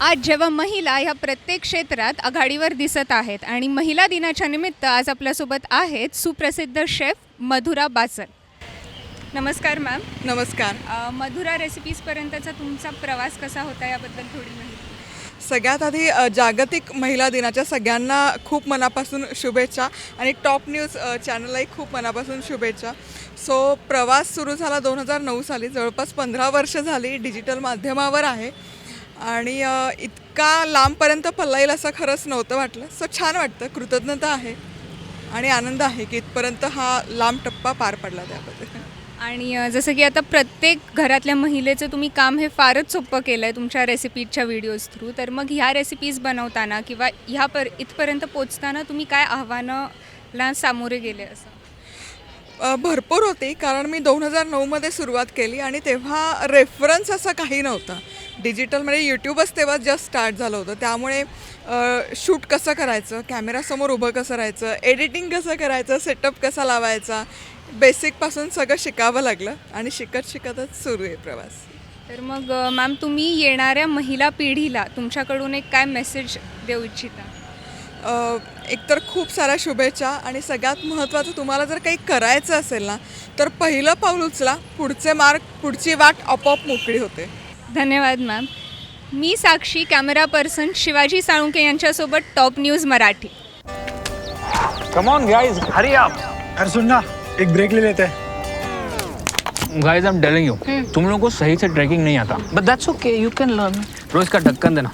आज जेव्हा महिला ह्या प्रत्येक क्षेत्रात आघाडीवर दिसत आहेत आणि महिला दिनाच्या निमित्त आज आपल्यासोबत आहेत सुप्रसिद्ध शेफ मधुरा बाचल नमस्कार मॅम नमस्कार. अ, मधुरा रेसिपीजपर्यंतचा तुमचा प्रवास कसा होता याबद्दल थोडी माहिती. सगळ्यात आधी अ, जागतिक महिला दिनाच्या सगळ्यांना खूप मनापासून शुभेच्छा आणि टॉप न्यूज अ, चॅनललाही खूप मनापासून शुभेच्छा. सो प्रवास सुरू झाला दोन हजार नऊ साली. जवळपास पंधरा वर्ष झाली डिजिटल माध्यमावर आहे. आणि इतका लांबपर्यंत पल्ला येईल असं खरंच नव्हतं वाटलं. सो छान वाटतं. कृतज्ञता आहे आणि आनंद आहे की इथपर्यंत हा लांब टप्पा पार पडला त्याबद्दल. आणि जसं की आता प्रत्येक घरातल्या महिलेचं तुम्ही काम हे फारच सोपं केलं आहे तुमच्या रेसिपीजच्या व्हिडिओज थ्रू. तर मग ह्या रेसिपीज बनवताना किंवा ह्या पर इथपर्यंत पोचताना तुम्ही काय आव्हानाला सामोरे गेले असं? भरपूर होती कारण मी दोन हजार नऊमध्ये सुरुवात केली आणि तेव्हा रेफरन्स असं काही नव्हतं. डिजिटल म्हणजे यूट्यूबच तेव्हा जस्ट स्टार्ट झालं होतं. त्यामुळे शूट कसं करायचं कॅमेरासमोर उभं कसं राहायचं एडिटिंग कसं करायचं सेटअप कसा लावायचा बेसिकपासून सगळं शिकावं लागलं आणि शिकत शिकतच सुरू आहे प्रवास. तर मग मॅम तुम्ही येणाऱ्या महिला पिढीला तुमच्याकडून एक काय मेसेज देऊ इच्छिता? एकतर खूप साऱ्या शुभेच्छा आणि सगळ्यात महत्त्वाचं तुम्हाला जर काही करायचं असेल ना तर पहिलं पाऊल उचला पुढचे मार्ग पुढची वाट आपोआप मोकळी होते. धन्यवाद मॅम. मी साक्षी कॅमेरा पर्सन शिवाजी साळुंके यांच्यासोबत top news Marathi. Come on guys hurry up अरे सुन ना एक ब्रेक ले लेते. हैं guys I am telling you तुम लोगों को सही से ट्रैकिंग नहीं आता. But that's okay you can learn रोज का ढक्कन देना.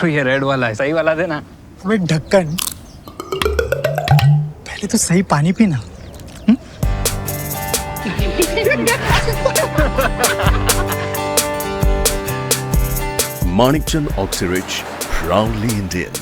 तो ये रेड वाला है सही वाला देना। वो एक ढक्कन। पहले तो सही पानी पीना। Manikchand Oxyrich, proudly Indian.